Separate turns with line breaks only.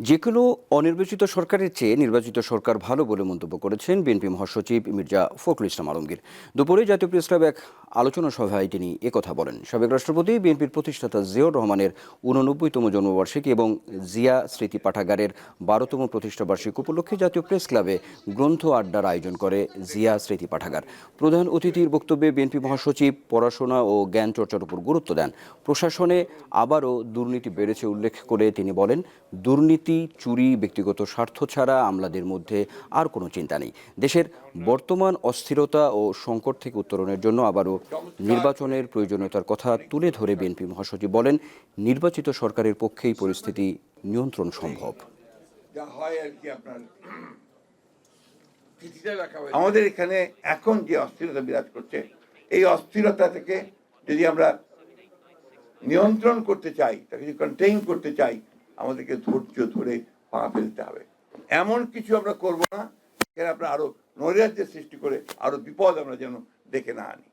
যে কোনো অনির্বাচিত সরকারের চেয়ে নির্বাচিত সরকার ভালো বলে মন্তব্য করেছেন বিএনপি মহাসচিব মির্জা ফখরুল ইসলাম আলমগীর। দুপুরে জাতীয় প্রেস ক্লাবে এক আলোচনা সভায় তিনি একথা বলেন। সাবেক রাষ্ট্রপতি, বিএনপির প্রতিষ্ঠাতা জিয়াউর রহমানের উননব্বইতম জন্মবার্ষিকী এবং জিয়া স্মৃতি পাঠাগারের বারোতম প্রতিষ্ঠাবার্ষিকী উপলক্ষে জাতীয় প্রেস ক্লাবে গ্রন্থ আড্ডার আয়োজন করে জিয়া স্মৃতি পাঠাগার। প্রধান অতিথির বক্তব্যে বিএনপি মহাসচিব পড়াশোনা ও জ্ঞান চর্চার উপর গুরুত্ব দেন। প্রশাসনে আবারও দুর্নীতি বেড়েছে উল্লেখ করে তিনি বলেন, দুর্নীতি চুরি, ব্যক্তিগত স্বার্থ ছাড়া আমলাদের মধ্যে আর কোনো চিন্তা নেই। দেশের বর্তমান অস্থিরতা ও সংকট থেকে উত্তরণের জন্য আবারও নির্বাচনের প্রয়োজনীয়তার কথা তুলে ধরে বিএনপি মহাসচিব বলেন, নির্বাচিত সরকারের পক্ষেই পরিস্থিতি নিয়ন্ত্রণ সম্ভব।
আমাদের এখানে এখন যে অস্থিরতা বিরাজ করছে, এই অস্থিরতা থেকে যদি আমরা নিয়ন্ত্রণ করতে চাই, তাকে যদি কন্টেইন করতে চাই আমাদেরকে ধৈর্য ধরে পা ফেলতে হবে। এমন কিছু আমরা করব না, যেখানে আমরা আরও নৈরাজ্যের সৃষ্টি করে আরও বিপদ আমরা যেন দেখে না আনি।